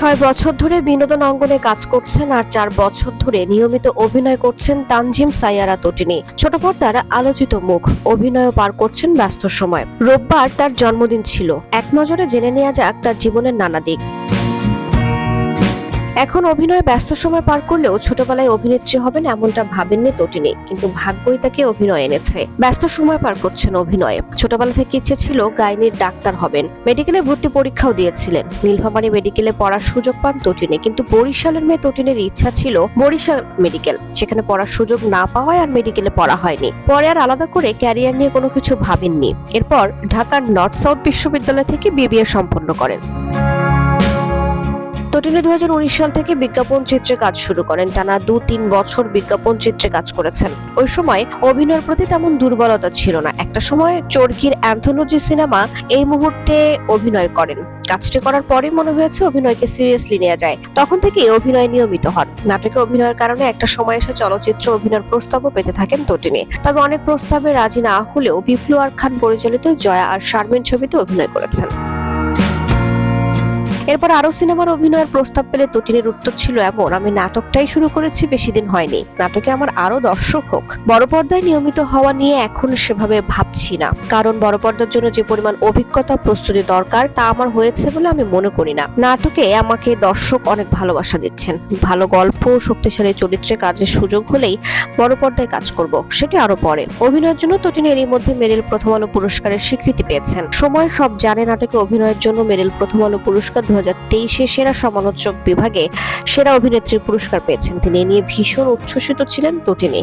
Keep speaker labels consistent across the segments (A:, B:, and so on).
A: ছয় বছর ধরে বিনোদন অঙ্গনে কাজ করছেন আর চার বছর ধরে নিয়মিত অভিনয় করছেন তানজিম, সাইয়ারা, তটিনি। ছোট পর্দার আলোচিত মুখ অভিনয় পার করছেন ব্যস্ত সময়। রোববার তার জন্মদিন ছিল। এক নজরে জেনে নেওয়া যাক তার জীবনের নানা দিক। এখন অভিনয়ে ব্যস্ত সময় পার করলেও ছোটবেলায় অভিনেত্রী হবেন এমনটা ভাবেননি তটিনী, কিন্তু ভাগ্যই তাকে অভিনয় এনেছে। ব্যস্ত সময় পার করছেন অভিনয়ে। ছোটবেলা থেকে ইচ্ছে ছিল গাইনির ডাক্তার হবেন। মেডিকেলে ভর্তি পরীক্ষাও দিয়েছিলেন। নীলফামারী মেডিকেলে পড়ার সুযোগ পান তটিনী, কিন্তু বরিশালের মেয়ে তটিনের ইচ্ছা ছিল বরিশাল মেডিকেল, সেখানে পড়ার সুযোগ না পাওয়ায় আর মেডিকেলে পড়া হয়নি। পরে আর আলাদা করে ক্যারিয়ার নিয়ে কোনো কিছু ভাবেননি। এরপর ঢাকার নর্থ সাউথ বিশ্ববিদ্যালয় থেকে বিবিএ সম্পন্ন করেন। তটিনী দু সাল থেকে বিজ্ঞাপন চিত্রে কাজ শুরু করেন। টানা দু তিন বছর বিজ্ঞাপন চিত্রে কাজ করেছেন। ওই সময় অভিনয়ের প্রতি তেমন দুর্বলতা ছিল না। একটা সময় চরকির অ্যান্থোলজি সিনেমা এই মুহূর্তে অভিনয় করেন। কাজটি করার পরে মনে হয়েছে অভিনয়কে সিরিয়াসলি নেওয়া যায়। তখন থেকে অভিনয় নিয়মিত হন। নাটকে অভিনয়ের কারণে একটা সময় এসে চলচ্চিত্র অভিনয়ের প্রস্তাবও পেতে থাকেন তটিনী। তবে অনেক প্রস্তাবে রাজি না হলেও বিপ্লু আর খান পরিচালিত জয়া আর শারমিন ছবিতে অভিনয় করেছেন। এরপর আরও সিনেমার অভিনয়ের প্রস্তাব পেলে তটিনের উত্তর ছিল এমন, আমি নাটকটাই শুরু করেছি, বেশি দিন হয়নি। নাটকে আমার আরও দর্শক হোক। বড় পর্দায় নিয়মিত হওয়া নিয়ে এখন সেভাবে ভাবছি না। কারণ বড় পর্দার জন্য যে পরিমাণ অভিজ্ঞতা, প্রস্তুতি দরকার, তা আমার হয়েছে বলে আমি মনে করি না। নাটকে আমাকে দর্শক অনেক ভালোবাসা দিচ্ছেন। ভালো গল্প, শক্তিশালী চরিত্রে কাজের সুযোগ হলেই বড় পর্দায় কাজ করব, সেটি আরও পরে। অভিনয়ের জন্য তটিনী এরই মধ্যে মেরিল প্রথম আলো পুরস্কারের স্বীকৃতি পেয়েছেন। সময় সব জানে নাটকে অভিনয়ের জন্য মেরিল প্রথম আলো পুরস্কার হাজার সেরা সমালোচক বিভাগে সেরা অভিনেত্রীর পুরস্কার পেয়েছেন। তিনি নিয়ে ভীষণ উচ্ছ্বসিত ছিলেন তটিনী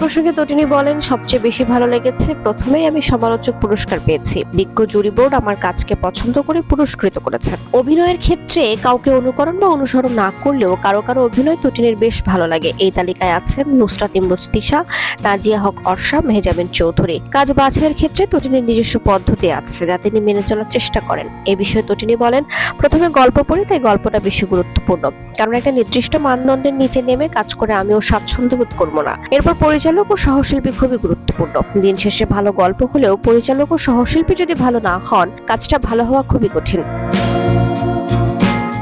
A: প্রসঙ্গে তটিনী বলেন, সবচেয়ে বেশি ভালো লেগেছে, প্রথমেই আমি সমালোচক পুরস্কার পেয়েছি। বিজ্ঞ জুরি বোর্ড আমার কাজকে পছন্দ করে পুরস্কৃত করেছেন। অভিনয়ের ক্ষেত্রে কাউকে অনুকরণ বা অনুসরণ না করলেও কারও কারও অভিনয় তটিনীর বেশ ভালো লাগে। এই তালিকায় আছেন নুসরাত ইমরোজ তিশা, নাজিয়া হক অর্ষা মেহজাবিন চৌধুরী। কাজ বাছাইয়ের ক্ষেত্রে তটিনীর নিজস্ব পদ্ধতি আছে যা তিনি মেনে চলার চেষ্টা করেন। এ বিষয়ে তটিনী বলেন, প্রথমে গল্প পড়ি, তাই গল্পটা বেশি গুরুত্বপূর্ণ। কারণ একটা নির্দিষ্ট মানদণ্ডের নিচে নেমে কাজ করে আমিও স্বাচ্ছন্দ্য বোধ করব না। এরপর পরিচালক ও সহশিল্পী খুবই গুরুত্বপূর্ণ। দিন শেষে ভালো গল্প হলেও পরিচালক ও সহশিল্পী যদি ভালো না হন, কাজটা ভালো হওয়া খুবই কঠিন।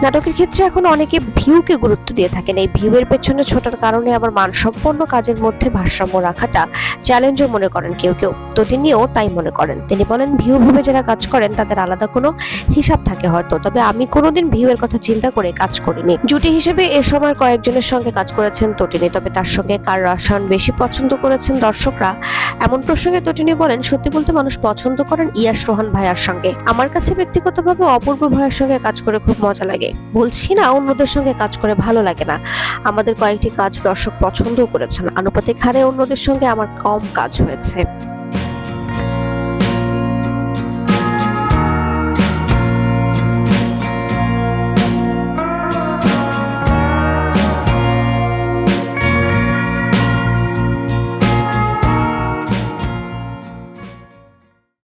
A: নাটকের ক্ষেত্রে এখন অনেকে ভিউকে গুরুত্ব দিয়ে থাকেন। এই ভিউয়ের পেছনে ছোটার কারণে আবার মানসম্পন্ন কাজের মধ্যে ভারসাম্য রাখাটা চ্যালেঞ্জও মনে করেন কেউ কেউ। তো তিনিও তাই মনে করেন। তিনি বলেন, ভিউ ভেবে যারা কাজ করেন, তাদের আলাদা কোনো হিসাব থাকে হয়তো। তবে আমি কোনোদিন ভিউয়ের কথা চিন্তা করে কাজ করিনি। জুটি হিসেবে এ সময় কয়েকজনের সঙ্গে কাজ করেছেন তটিনী তবে তার সঙ্গে কার রসায়ন বেশি পছন্দ করেছেন দর্শকরা? এমন প্রসঙ্গে তটিনী বলেন, সত্যি বলতে মানুষ পছন্দ করেন ইয়াস রোহান ভাইয়ার সঙ্গে। আমার কাছে ব্যক্তিগতভাবে অপূর্ব ভাইয়ের সঙ্গে কাজ করে খুব মজা লাগে। বলছি না, অন্যদের সঙ্গে কাজ করে ভালো লাগে না। আমাদের কয়েকটি কাজ দর্শক পছন্দ করেছেন। আনুপাতিক হারে অন্যদের সঙ্গে আমার কম কাজ হয়েছে।